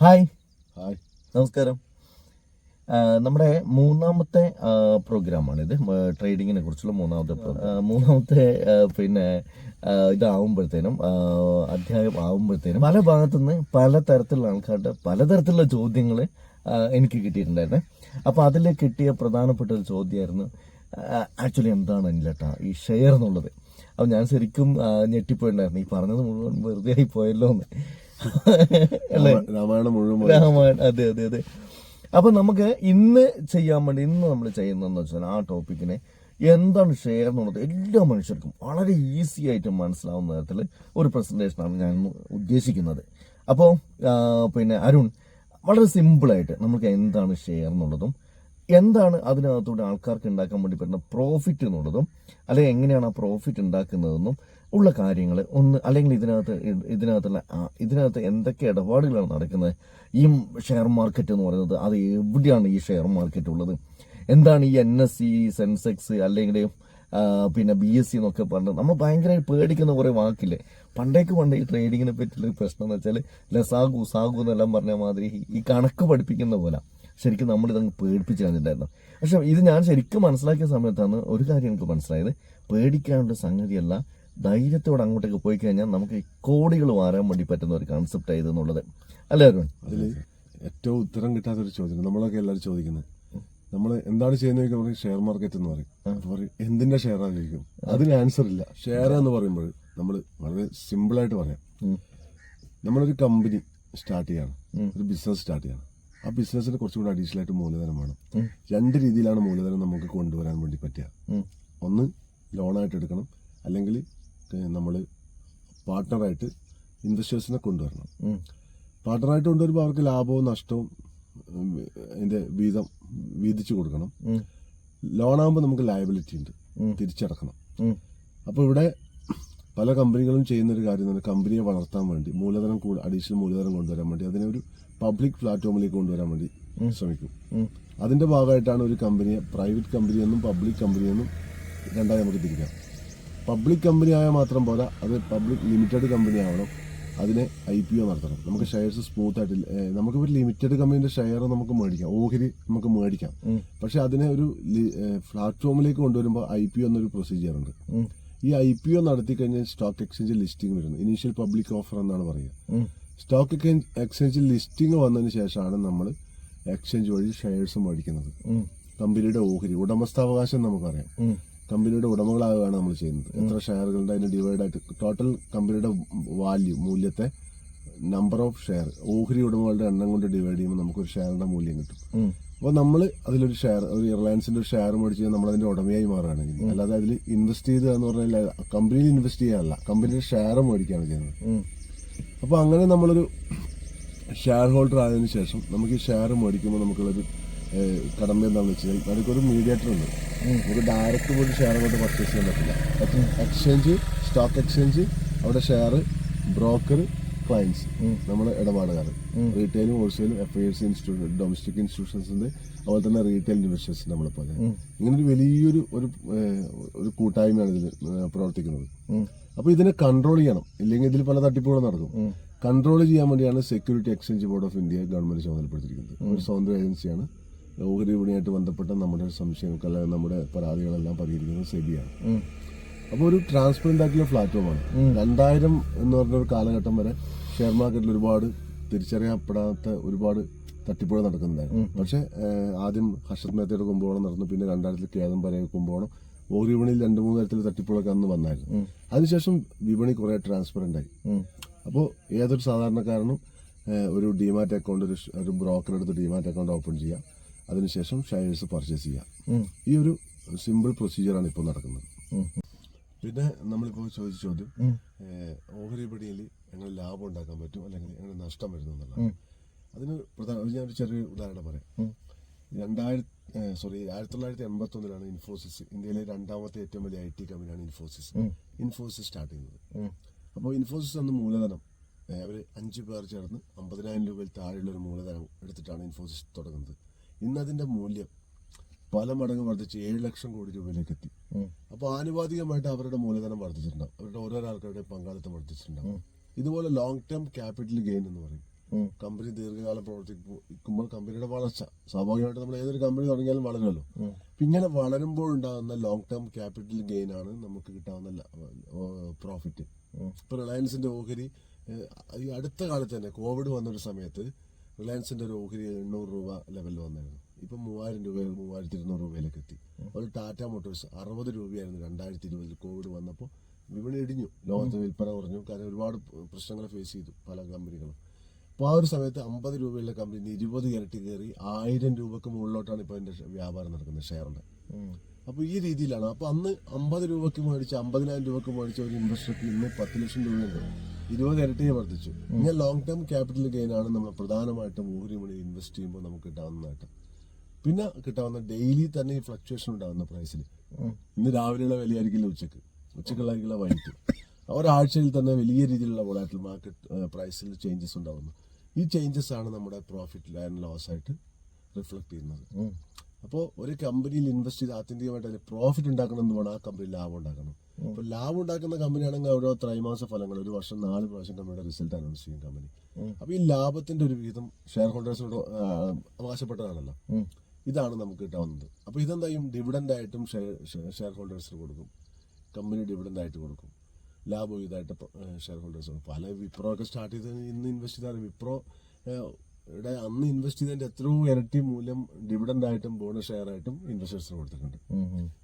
Hi. Hi. നമസ്കാരം. നമ്മുടെ മൂന്നാമത്തെ പ്രോഗ്രാമാണിത് ട്രേഡിങ്ങിനെ കുറിച്ചുള്ള മൂന്നാമത്തെ പ്രോഗ്രാം. മൂന്നാമത്തെ പിന്നെ ഇതാവുമ്പോഴത്തേനും അധ്യായം ആവുമ്പോഴത്തേനും പല ഭാഗത്തുനിന്ന് പല തരത്തിലുള്ള ആൾക്കാരുടെ പലതരത്തിലുള്ള ചോദ്യങ്ങൾ എനിക്ക് കിട്ടിയിട്ടുണ്ടായിരുന്നേ. അപ്പോൾ അതിൽ കിട്ടിയ പ്രധാനപ്പെട്ട ഒരു ചോദ്യമായിരുന്നു ആക്ച്വലി എന്താണ് അനിലേട്ടാ ഈ ഷെയർ എന്നുള്ളത്? അപ്പോൾ ഞാൻ ശരിക്കും ഞെട്ടിപ്പോയിട്ടുണ്ടായിരുന്നു. ഈ പറഞ്ഞത് മുഴുവൻ വെറുതെ ആയി പോയല്ലോ എന്ന് രാമായണം മുഴുവൻ രാമായണം അതെ അതെ അതെ. അപ്പൊ നമുക്ക് ഇന്ന് ചെയ്യാൻ വേണ്ടി ഇന്ന് നമ്മൾ ചെയ്യുന്നതെന്ന് വെച്ചാൽ ആ ടോപ്പിക്കിനെ എന്താണ് ഷെയർ എന്നുള്ളത് എല്ലാ മനുഷ്യർക്കും വളരെ ഈസി ആയിട്ട് മനസ്സിലാവുന്ന തരത്തിൽ ഒരു പ്രസന്റേഷനാണ് ഞാൻ ഉദ്ദേശിക്കുന്നത്. അപ്പോൾ പിന്നെ അരുൺ വളരെ സിമ്പിളായിട്ട് നമുക്ക് എന്താണ് ഷെയർ എന്നുള്ളതും എന്താണ് അതിനകത്തൂടെ ആൾക്കാർക്ക് ഉണ്ടാക്കാൻ വേണ്ടി പറ്റുന്ന പ്രോഫിറ്റ് എന്നുള്ളതും അല്ലെങ്കിൽ എങ്ങനെയാണ് ആ പ്രോഫിറ്റ് ഉണ്ടാക്കുന്നതെന്നും ഉള്ള കാര്യങ്ങൾ ഒന്ന് അല്ലെങ്കിൽ ഇതിനകത്ത് ഇതിനകത്തുള്ള ഇതിനകത്ത് എന്തൊക്കെ ഇടപാടുകളാണ് നടക്കുന്നത്? ഈ ഷെയർ മാർക്കറ്റ് എന്ന് പറയുന്നത് അത് എവിടെയാണ് ഈ ഷെയർ മാർക്കറ്റ് ഉള്ളത്? എന്താണ് ഈ എൻ എസ് സി സെൻസെക്സ് അല്ലെങ്കിൽ പിന്നെ ബി എസ് സി എന്നൊക്കെ പറഞ്ഞ് നമ്മൾ ഭയങ്കരമായി പേടിക്കുന്ന കുറേ വാക്കില്ലേ? പണ്ടേക്ക് പണ്ട് ഈ ട്രേഡിങ്ങിനെ പറ്റിയുള്ള പ്രശ്നം എന്ന് വെച്ചാൽ ലസാഗു സാഗു എന്നെല്ലാം പറഞ്ഞ മാതിരി ഈ കണക്ക് പഠിപ്പിക്കുന്ന പോലെ. ശരിക്കും നമ്മൾ ഇതങ്ങ് പേടിപ്പിച്ച് കളഞ്ഞിട്ടുണ്ടായിരുന്നു. പക്ഷെ ഇത് ഞാൻ ശരിക്കും മനസ്സിലാക്കിയ സമയത്താണ് ഒരു കാര്യം എനിക്ക് മനസ്സിലായത്. പേടിക്കാനുള്ള സംഗതിയല്ല ധൈര്യത്തോടെ അങ്ങോട്ടേക്ക് പോയി കഴിഞ്ഞാൽ നമുക്ക് കോടികൾ മാറാൻ വേണ്ടി പറ്റുന്ന ഒരു കൺസെപ്റ്റ് ആയത് എന്നുള്ളത്. അല്ലേ അരുൺ? അതിൽ ഏറ്റവും ഉത്തരം കിട്ടാത്ത ഒരു ചോദ്യം നമ്മളൊക്കെ എല്ലാവരും ചോദിക്കുന്നത്. നമ്മൾ എന്താണ് ചെയ്യുന്നത് പറയും ഷെയർ മാർക്കറ്റ് എന്ന് പറയും. അപ്പൊ പറയും എന്തിന്റെ ഷെയർ ചോദിക്കും. അതിന് ആൻസർ ഇല്ല. ഷെയർ എന്ന് പറയുമ്പോൾ നമ്മൾ വളരെ സിമ്പിളായിട്ട് പറയാം. നമ്മളൊരു കമ്പനി സ്റ്റാർട്ട് ചെയ്യണം. ഒരു ബിസിനസ് സ്റ്റാർട്ട് ചെയ്യണം. ആ ബിസിനസ്സിന് കുറച്ചുകൂടി അഡീഷണൽ ആയിട്ട് മൂലധനം വേണം രണ്ട് രീതിയിലാണ് മൂലധനം നമുക്ക് കൊണ്ടുവരാൻ വേണ്ടി പറ്റുക. ഒന്ന് ലോണായിട്ട് എടുക്കണം അല്ലെങ്കിൽ നമ്മൾ പാർട്ട്ണറായിട്ട് ഇൻവെസ്റ്റേഴ്സിനെ കൊണ്ടുവരണം. പാർട്ട്ണറായിട്ട് കൊണ്ടുവരുമ്പോൾ അവർക്ക് ലാഭവും നഷ്ടവും അതിന്റെ വീതം വീതിച്ചു കൊടുക്കണം. ലോണാകുമ്പോൾ നമുക്ക് ലയബിലിറ്റി ഉണ്ട് തിരിച്ചടക്കണം അപ്പോൾ ഇവിടെ പല കമ്പനികളും ചെയ്യുന്ന ഒരു കാര്യം തന്നെ കമ്പനിയെ വളർത്താൻ വേണ്ടി മൂലധനം അഡീഷണൽ മൂലധനം കൊണ്ടുവരാൻ വേണ്ടി അതിനെ ഒരു പബ്ലിക് പ്ലാറ്റ്ഫോമിലേക്ക് കൊണ്ടുവരാൻ വേണ്ടി ശ്രമിക്കും. അതിന്റെ ഭാഗമായിട്ടാണ് ഒരു കമ്പനിയെ പ്രൈവറ്റ് കമ്പനി എന്നും പബ്ലിക് കമ്പനി എന്നും രണ്ടായി നമുക്ക് തിരിക്കാം. പബ്ലിക് കമ്പനി ആയാൽ മാത്രം പോരാ അത് പബ്ലിക് ലിമിറ്റഡ് കമ്പനി ആവണം അതിനെ ഐ പി ഒ നടത്തണം. നമുക്ക് ഷെയർസ് സ്മൂത്ത് ആയിട്ട് നമുക്ക് ഒരു ലിമിറ്റഡ് കമ്പനിയുടെ ഷെയർ നമുക്ക് മേടിക്കാം ഓഹരി നമുക്ക് മേടിക്കാം. പക്ഷെ അതിനെ ഒരു പ്ലാറ്റ്ഫോമിലേക്ക് കൊണ്ടുവരുമ്പോൾ ഐ പി ഒ എന്നൊരു പ്രൊസീജിയർ ഉണ്ട്. ഈ ഐ പി ഒ നടത്തി കഴിഞ്ഞാൽ സ്റ്റോക്ക് എക്സ്ചേഞ്ച് ലിസ്റ്റിംഗ് വരുന്നു. ഇനീഷ്യൽ പബ്ലിക് ഓഫർ എന്നാണ് പറയുക. സ്റ്റോക്ക് എക്സ്ചേഞ്ച് ലിസ്റ്റിംഗ് വന്നതിന് ശേഷമാണ് നമ്മൾ എക്സ്ചേഞ്ച് വഴി ഷെയർസ് മേടിക്കുന്നത്. കമ്പനിയുടെ ഓഹരി ഉടമസ്ഥാവകാശം നമുക്കറിയാം. കമ്പനിയുടെ ഉടമകളാവുകയാണ് നമ്മൾ ചെയ്യുന്നത്. എത്ര ഷെയറുകളുടെ അതിന് ഡിവൈഡ് ആയിട്ട് ടോട്ടൽ കമ്പനിയുടെ വാല്യൂ മൂല്യത്തെ നമ്പർ ഓഫ് ഷെയർ ഓഹരി ഉടമകളുടെ എണ്ണം കൊണ്ട് ഡിവൈഡ് ചെയ്യുമ്പോൾ നമുക്കൊരു ഷെയറിന്റെ മൂല്യം കിട്ടും. അപ്പോൾ നമ്മൾ അതിലൊരു ഷെയർ ഒരു റിലയൻസിന്റെ ഒരു ഷെയർ മേടിച്ച് നമ്മൾ അതിന്റെ ഉടമയായി മാറുകയാണ് ചെയ്യുന്നത് അല്ലാതെ അതിൽ ഇൻവെസ്റ്റ് ചെയ്തു എന്ന് പറഞ്ഞാൽ കമ്പനിയിൽ ഇൻവെസ്റ്റ് ചെയ്യാനല്ല കമ്പനിയുടെ ഷെയർ മേടിക്കുകയാണ് ചെയ്യുന്നത്. അപ്പോൾ അങ്ങനെ നമ്മളൊരു ഷെയർ ഹോൾഡർ ആയതിനു ശേഷം നമുക്ക് ഈ ഷെയർ മേടിക്കുമ്പോൾ നമുക്കുള്ളൊരു കടമ എന്താണെന്ന് വെച്ച് കഴിഞ്ഞാൽ നമുക്കൊരു മീഡിയേറ്റർ ഉണ്ട്. നമുക്ക് ഡയറക്റ്റ് പോയിട്ട് ഷെയർ കൊണ്ട് പർച്ചേസ് ചെയ്യാൻ പറ്റില്ല. എക്സ്ചേഞ്ച് സ്റ്റോക്ക് എക്സ്ചേഞ്ച് അവിടെ ഷെയർ ബ്രോക്കർ ക്ലയൻസ് നമ്മൾ ഇടപാടുകാർ റീറ്റെയിലും ഹോൾസെയിലും F I S institute domestic ഇൻസ്റ്റിറ്റ്യൂഷൻസിന്റെ അതുപോലെ തന്നെ റീറ്റെയിൽ ഇൻവെസ്റ്റേഴ്സ് നമ്മളിപ്പോൾ ഇങ്ങനെ ഒരു വലിയൊരു ഒരു ഒരു കൂട്ടായ്മയാണ് ഇതിൽ പ്രവർത്തിക്കുന്നത്. അപ്പോൾ അപ്പൊ ഇതിനെ കൺട്രോൾ ചെയ്യണം. ഇല്ലെങ്കിൽ ഇതിൽ പല തട്ടിപ്പുകളും നടക്കും. കൺട്രോൾ ചെയ്യാൻ വേണ്ടിയാണ് security exchange board of India government ചുമതലപ്പെടുത്തിയിരിക്കുന്നത്. ഒരു സ്വതന്ത്ര ഏജൻസിയാണ്. ഓഹരി വിപണിയായിട്ട് ബന്ധപ്പെട്ട നമ്മുടെ സംശയങ്ങൾക്ക് അല്ലെങ്കിൽ നമ്മുടെ പരാതികളെല്ലാം പരിഹരിക്കുന്നത് സെബിയാണ്. അപ്പോൾ ഒരു ട്രാൻസ്പെറന്റ് ആയിട്ടുള്ള പ്ലാറ്റ്ഫോമാണ് രണ്ടായിരം എന്ന് പറഞ്ഞ ഒരു കാലഘട്ടം വരെ ഷെയർ മാർക്കറ്റിൽ ഒരുപാട് തിരിച്ചറിയപ്പെടാത്ത ഒരുപാട് തട്ടിപ്പുഴ നടക്കുന്നുണ്ടായിരുന്നു. പക്ഷേ ആദ്യം ഹർഷത് മേത്തയുടെ കുമ്പോണം നടന്നു പിന്നെ രണ്ടായിരത്തിൽ കേതം വരെ കുമ്പോണം ഓഹരി വിപണിയിൽ രണ്ട് മൂന്ന് തരത്തിൽ തട്ടിപ്പുകളൊക്കെ അന്ന് വന്നായിരുന്നു. അതിനുശേഷം വിപണി കുറെ ട്രാൻസ്പെറന്റ് ആയി. അപ്പോൾ ഏതൊരു സാധാരണക്കാരനും ഒരു ഡിമാറ്റ് അക്കൗണ്ട് ഒരു ഒരു ബ്രോക്കർ എടുത്ത് ഡിമാറ്റ് അക്കൗണ്ട് ഓപ്പൺ ചെയ്യാം അതിനുശേഷം ഷെയർസ് പർച്ചേസ് ചെയ്യാം ഈ ഒരു സിമ്പിൾ പ്രൊസീജിയറാണ് ഇപ്പോൾ നടക്കുന്നത്. പിന്നെ നമ്മളിപ്പോൾ ചോദിച്ച ചോദ്യം. ഓഹരി വിപണിയിൽ എങ്ങനെ ലാഭം ഉണ്ടാക്കാൻ പറ്റും അല്ലെങ്കിൽ എങ്ങനെ നഷ്ടം വരുന്നു എന്നുള്ളതാണ്. അതിന് പ്രധാന ഞാനൊരു ചെറിയ ഉദാഹരണം പറയാം. രണ്ടായിരത്തി സോറി ആയിരത്തി തൊള്ളായിരത്തി എൺപത്തി ഒന്നിലാണ് ഇൻഫോസിസ്. ഇന്ത്യയിലെ രണ്ടാമത്തെ ഏറ്റവും വലിയ ഐ ടി കമ്പനിയാണ് ഇൻഫോസിസ്. ഇൻഫോസിസ് സ്റ്റാർട്ട് ചെയ്യുന്നത്. അപ്പോൾ ഇൻഫോസിസ് അന്ന് മൂലധനം അവർ അഞ്ച് പേർ ചേർന്ന് അമ്പതിനായിരം രൂപയിൽ താഴെയുള്ള ഒരു മൂലധനം എടുത്തിട്ടാണ് ഇൻഫോസിസ് തുടങ്ങുന്നത്. ഇന്ന് അതിന്റെ മൂല്യം പല മടങ്ങ് വർദ്ധിച്ച് ഏഴ് ലക്ഷം കോടി രൂപയിലേക്ക് എത്തി. അപ്പൊ അപ്പോൾ ആനുപാതികമായിട്ട് അവരുടെ മൂലധനം വർദ്ധിച്ചിട്ടുണ്ടാവും അവരുടെ ഓരോ ആൾക്കാരുടെയും പങ്കാളിത്തം വർദ്ധിച്ചിട്ടുണ്ടാവും ഇതുപോലെ ലോങ് ടേം ക്യാപിറ്റൽ ഗെയിൻ എന്ന് പറയും. കമ്പനി ദീർഘകാലം പ്രവർത്തിക്കുമ്പോൾ കമ്പനിയുടെ വളർച്ച. സ്വാഭാവികമായിട്ട് നമ്മൾ ഏതൊരു കമ്പനി തുടങ്ങിയാലും വളരുമല്ലോ. അപ്പൊ ഇങ്ങനെ വളരുമ്പോൾ ഉണ്ടാകുന്ന ലോങ് ടേം ക്യാപിറ്റൽ ഗെയിൻ ആണ് നമുക്ക് കിട്ടാവുന്ന പ്രോഫിറ്റ്. ഇപ്പൊ റിലയൻസിന്റെ ഓഹരി ഈ അടുത്ത കാലത്ത് തന്നെ കോവിഡ് വന്നൊരു സമയത്ത് റിലയൻസിന്റെ ഒരു ഓഹരി എണ്ണൂറ് രൂപ ലെവലിൽ വന്നായിരുന്നു. ഇപ്പൊ മൂവായിരം രൂപ മൂവായിരത്തി ഇരുന്നൂറ് രൂപയിലേക്ക് എത്തി. ഒരു ടാറ്റ മോട്ടോഴ്സ് അറുപത് രൂപയായിരുന്നു രണ്ടായിരത്തി ഇരുപതിൽ കോവിഡ് വന്നപ്പോൾ. വിപണി ഇടിഞ്ഞു. ലോകത്ത് വിൽപ്പന കുറഞ്ഞു. കാരണം ഒരുപാട് പ്രശ്നങ്ങൾ ഫേസ് ചെയ്തു പല കമ്പനികളും. അപ്പോൾ ആ ഒരു സമയത്ത് അമ്പത് രൂപയുള്ള കമ്പനി ഇരുപത് ഇരട്ടി കയറി ആയിരം രൂപക്ക് മുകളിലോട്ടാണ് ഇപ്പോൾ അതിന്റെ വ്യാപാരം നടക്കുന്നത് ഷെയറിന്റെ അപ്പോൾ ഈ രീതിയിലാണ്. അപ്പോൾ അന്ന് അമ്പത് രൂപയ്ക്ക് മേടിച്ച് അമ്പതിനായിരം രൂപയ്ക്ക് മേടിച്ച ഒരു ഇൻവെസ്റ്റർക്ക് ഇന്ന് പത്ത് ലക്ഷം രൂപയുണ്ട്. ഇരുപത് ഇരട്ടിയെ വർദ്ധിച്ചു. ഇങ്ങനെ ലോങ് ടേം ക്യാപിറ്റൽ ഗെയിൻ ആണ് നമ്മൾ പ്രധാനമായിട്ടും ഓഹരി മണി ഇൻവെസ്റ്റ് ചെയ്യുമ്പോൾ നമുക്ക് കിട്ടാവുന്ന നേട്ടം പിന്നെ കിട്ടാവുന്ന ഡെയിലി തന്നെ ഈ ഫ്ലക്ച്വേഷൻ ഉണ്ടാകുന്ന പ്രൈസിൽ. ഇന്ന് രാവിലെയുള്ള വിലയായിരിക്കില്ല ഉച്ചയ്ക്ക്? ഉച്ചക്കുള്ളായിരിക്കില്ല വൈകിട്ട്? ഒരാഴ്ചയിൽ തന്നെ വലിയ രീതിയിലുള്ള വോളാറ്റിൽ മാർക്കറ്റ് പ്രൈസിൽ ചേഞ്ചസ് ഉണ്ടാകുന്നു ഈ ചേഞ്ചസ് ആണ് നമ്മുടെ പ്രോഫിറ്റ് ആൻഡ് ലോസ് ആയിട്ട് റിഫ്ലക്ട് ചെയ്യുന്നത്. അപ്പോൾ ഒരു കമ്പനിയിൽ ഇൻവെസ്റ്റ് ചെയ്ത് ആത്യന്തികമായിട്ട് അതിൽ പ്രോഫിറ്റ് ഉണ്ടാക്കണം എന്ന് വേണം ആ കമ്പനി ലാഭം ഉണ്ടാക്കണം. അപ്പോൾ ലാഭം ഉണ്ടാക്കുന്ന കമ്പനിയാണെങ്കിൽ ഓരോ ത്രൈമാസ ഫലങ്ങൾ ഒരു വർഷം നാല് പ്രാവശ്യം കമ്പനിയുടെ റിസൾട്ട് അനൗൺസ് ചെയ്യും കമ്പനി. അപ്പോൾ ഈ ലാഭത്തിന്റെ ഒരു വിഹിതം ഷെയർ ഹോൾഡേഴ്സിനോട് അവകാശപ്പെട്ടതാണല്ലോ. ഇതാണ് നമുക്ക് കിട്ടാവുന്നത്. അപ്പോൾ ഇതെന്തായും ചെയ്യും? ആയിട്ടും ഷെയർ ഹോൾഡേഴ്സിന് കൊടുക്കും. കമ്പനി ഡിവിഡന്റായിട്ട് കൊടുക്കും. ലാഭം ഇതായിട്ട് ഷെയർ ഹോൾഡേഴ്സ് കൊടുക്കും. പല വിപ്രോ ഒക്കെ സ്റ്റാർട്ട് ചെയ്ത് ഇന്ന് ഇൻവെസ്റ്റ് ചെയ്താൽ വിപ്രോ ഇവിടെ യുടെ അന്ന് ഇൻവെസ്റ്റ് ചെയ്തതിന്റെ എത്രയോ ഇരട്ടി മൂല്യം ഡിവിഡൻഡ് ആയിട്ടും ബോണസ് ഷെയർ ആയിട്ടും ഇൻവെസ്റ്റേഴ്സിന് കൊടുത്തിട്ടുണ്ട്.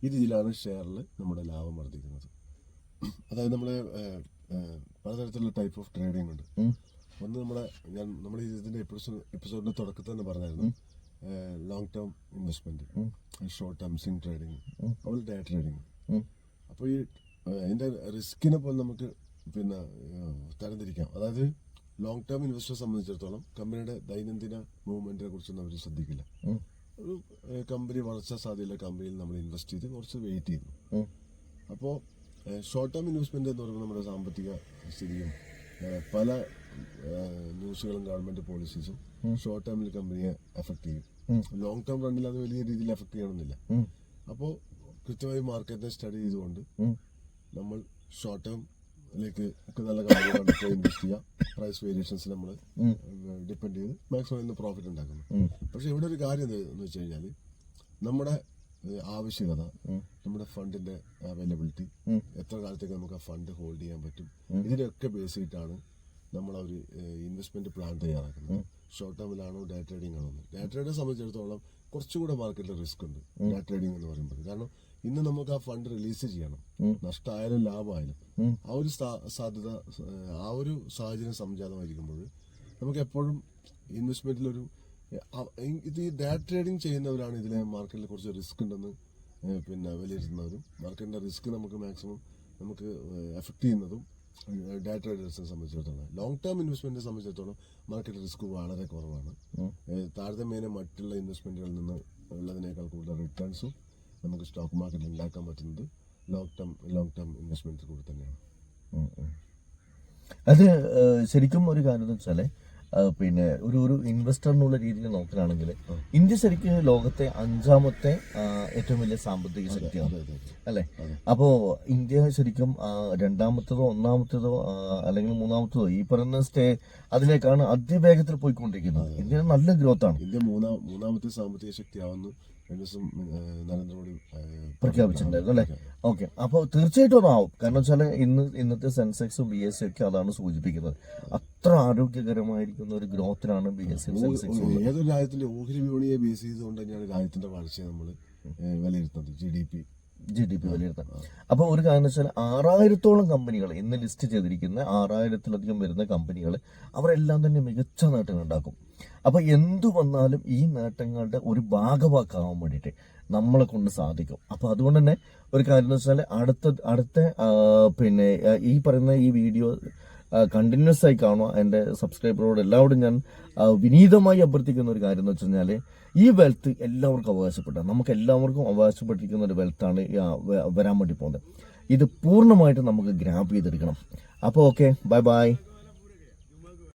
ഈ രീതിയിലാണ് ഷെയറിൽ നമ്മുടെ ലാഭം വർദ്ധിക്കുന്നത്. അതായത് നമ്മൾ പലതരത്തിലുള്ള ടൈപ്പ് ഓഫ് ട്രേഡിംഗ് ഉണ്ട്. ഒന്ന് നമ്മളെ ഞാൻ നമ്മുടെ ഇതിന്റെ എപ്പിസോഡ് എപ്പിസോഡിന്റെ തുടക്കത്തിൽ തന്നെ പറഞ്ഞായിരുന്നു. Long term investment short term swing trading അതുപോലെ ഡേ ട്രേഡിങ്. അപ്പോൾ ഈ അതിന്റെ റിസ്കിനെ പോലെ നമുക്ക് പിന്നെ തരംതിരിക്കാം. അതായത് ലോങ് ടേം ഇൻവെസ്റ്ററെ സംബന്ധിച്ചിടത്തോളം കമ്പനിയുടെ ദൈനംദിന മൂവ്മെന്റിനെ കുറിച്ചൊന്നും അവർ ശ്രദ്ധിക്കില്ല. ഒരു കമ്പനി വളർച്ചാ സാധ്യതയുള്ള കമ്പനിയിൽ നമ്മൾ ഇൻവെസ്റ്റ് ചെയ്ത് കുറച്ച് വെയിറ്റ് ചെയ്യുന്നു. അപ്പോൾ ഷോർട്ട് ടേം ഇൻവെസ്റ്റ്മെന്റ് എന്ന് പറയുമ്പോൾ നമ്മുടെ സാമ്പത്തിക സ്ഥിതിയും പല ന്യൂസുകളും ഗവൺമെന്റ് പോളിസീസും ഷോർട്ട് ടേമിൽ കമ്പനിയെ എഫക്ട് ചെയ്യും. ലോങ് ടേം റണ്ണിൽ അത് വലിയ രീതിയിൽ എഫക്ട് ചെയ്യണമെന്നില്ല. അപ്പോ അപ്പോൾ കൃത്യമായി മാർക്കറ്റിനെ സ്റ്റഡി ചെയ്തുകൊണ്ട് നമ്മൾ ഷോർട്ട് ടേമിലേക്ക് ഒക്കെ നല്ല കാര്യങ്ങൾ ഇൻവെസ്റ്റ് ചെയ്യുക. പ്രൈസ് വേരിയേഷൻസ് നമ്മൾ. ഡിപ്പെൻഡ് ചെയ്ത് മാക്സിമം ഇന്ന് പ്രോഫിറ്റ് ഉണ്ടാക്കുന്നു. പക്ഷെ ഇവിടെ ഒരു കാര്യം എന്ന് വെച്ച് കഴിഞ്ഞാൽ നമ്മുടെ ആവശ്യകത നമ്മുടെ ഫണ്ടിന്റെ അവൈലബിലിറ്റി എത്ര കാലത്തേക്ക് നമുക്ക് ആ ഫണ്ട് ഹോൾഡ് ചെയ്യാൻ പറ്റും? ഇതിനൊക്കെ ബേസ് ചെയ്തിട്ടാണ് നമ്മൾ ഒരു ഇൻവെസ്റ്റ്മെന്റ് പ്ലാൻ തയ്യാറാക്കുന്നത്. ഷോർട്ട് ടേമിലാണോ ഡേ ട്രേഡിംഗ് ആണോ ഡേ ട്രേഡിനെ സംബന്ധിച്ചിടത്തോളം കുറച്ചുകൂടെ മാർക്കറ്റിൽ റിസ്ക് ഉണ്ട് ഡേ ട്രേഡിംഗ് എന്ന് പറയുമ്പോൾ കാരണം ഇന്ന് നമുക്ക് ആ ഫണ്ട് റിലീസ് ചെയ്യണം. നഷ്ടമായാലും ലാഭമായാലും. ആ ഒരു സാധ്യത ആ ഒരു സാഹചര്യം സംജാതമായിരിക്കുമ്പോൾ നമുക്ക് എപ്പോഴും ഇൻവെസ്റ്റ്മെന്റിലൊരു ഇത് ഈ ഡേ ട്രേഡിംഗ് ചെയ്യുന്നവരാണ് ഇതിലെ മാർക്കറ്റിൽ കുറച്ച് റിസ്ക് ഉണ്ടെന്ന് പിന്നെ വിലയിരുത്തുന്നവരും മാർക്കറ്റിന്റെ റിസ്ക് നമുക്ക് മാക്സിമം നമുക്ക് എഫക്ട് ചെയ്യുന്നതും ഡേ ട്രേഡേഴ്സിനെ സംബന്ധിച്ചിടത്തോളം. ലോങ് ടേം ഇൻവെസ്റ്റ്മെന്റിനെ സംബന്ധിച്ചിടത്തോളം മാർക്കറ്റ് റിസ്ക് വളരെ കുറവാണ്. താരതമ്യേന മറ്റുള്ള ഇൻവെസ്റ്റ്മെന്റുകളിൽ നിന്ന് ഉള്ളതിനേക്കാൾ കൂടുതൽ റിട്ടേൺസും നമുക്ക് സ്റ്റോക്ക് മാർക്കറ്റിൽ ഉണ്ടാക്കാൻ പറ്റുന്നത് long term long term investments കൂടി തന്നെയാണ്. അത് ശരിക്കും ഒരു കാര്യം എന്ന് വെച്ചാൽ ഏഹ്, പിന്നെ ഒരു ഒരു ഇൻവെസ്റ്റർ എന്നുള്ള രീതിയിൽ നോക്കുകയാണെങ്കിൽ ഇന്ത്യ ശരിക്കും ലോകത്തെ അഞ്ചാമത്തെ ഏറ്റവും വലിയ സാമ്പത്തിക ശക്തിയാണ്. അല്ലേ? അപ്പോ ഇന്ത്യ ശരിക്കും രണ്ടാമത്തതോ ഒന്നാമത്തതോ ഒന്നാമത്തേതോ അല്ലെങ്കിൽ മൂന്നാമത്തതോ ഈ പറയുന്ന സ്റ്റേ അതിലേക്കാണ് അതിവേഗത്തിൽ പോയിക്കൊണ്ടിരിക്കുന്നത്. ഇന്ത്യ നല്ല ഗ്രോത്ത് ആണ് ഇന്ത്യ മൂന്നാം മൂന്നാമത്തെ സാമ്പത്തിക ശക്തിയാവുന്നു. ദിവസം നരേന്ദ്രമോദി പ്രഖ്യാപിച്ചിട്ടുണ്ടായിരുന്നു അല്ലേ? ഓക്കെ. അപ്പോൾ തീർച്ചയായിട്ടും അതാവും കാരണം വെച്ചാൽ ഇന്ന് ഇന്നത്തെ സെൻസെക്സും ബി എസ് സി ഒക്കെ അതാണ് സൂചിപ്പിക്കുന്നത്. അത്ര ആരോഗ്യകരമായിരിക്കുന്ന ഒരു ഗ്രോത്തിനാണ് ബി എസ് സി സെൻസെക്സ് ഏതൊരു രാജ്യത്തിന്റെ ഓഹരി വിപണിയെ ബേസ് ചെയ്തുകൊണ്ട് തന്നെയാണ് രാജ്യത്തിന്റെ വളർച്ചയെ നമ്മൾ വിലയിരുത്തുന്നത്. G D P G D P വിലയിരുത്താൻ. അപ്പോൾ ഒരു കാര്യം വെച്ചാൽ ആറായിരത്തോളം കമ്പനികൾ ഇന്ന് ലിസ്റ്റ് ചെയ്തിരിക്കുന്ന ആറായിരത്തിലധികം വരുന്ന കമ്പനികൾ അവരെല്ലാം തന്നെ മികച്ച നേട്ടങ്ങൾ ഉണ്ടാക്കും. അപ്പോൾ എന്തു വന്നാലും ഈ നേട്ടങ്ങളുടെ ഒരു ഭാഗവാക്കാവാൻ വേണ്ടിയിട്ട് നമ്മളെ കൊണ്ട് സാധിക്കും. അപ്പോൾ അതുകൊണ്ട് തന്നെ ഒരു കാര്യം എന്ന് വെച്ചാൽ അടുത്ത അടുത്ത പിന്നെ ഈ പറയുന്ന ഈ വീഡിയോ കണ്ടിന്യൂസ് ആയി കാണുക. എന്റെ സബ്സ്ക്രൈബറോട് എല്ലാവരോടും ഞാൻ വിനീതമായി അഭ്യർത്ഥിക്കുന്ന ഒരു കാര്യം എന്ന് വെച്ച് കഴിഞ്ഞാൽ ഈ വെൽത്ത് എല്ലാവർക്കും അവകാശപ്പെട്ട നമുക്ക് എല്ലാവർക്കും അവകാശപ്പെട്ടിരിക്കുന്ന ഒരു വെൽത്താണ് വരാൻ വേണ്ടി പോകുന്നത്. ഇത് പൂർണമായിട്ട് നമുക്ക് ഗ്രാബ് ചെയ്തെടുക്കണം. അപ്പോൾ ഓക്കെ ബൈ ബൈ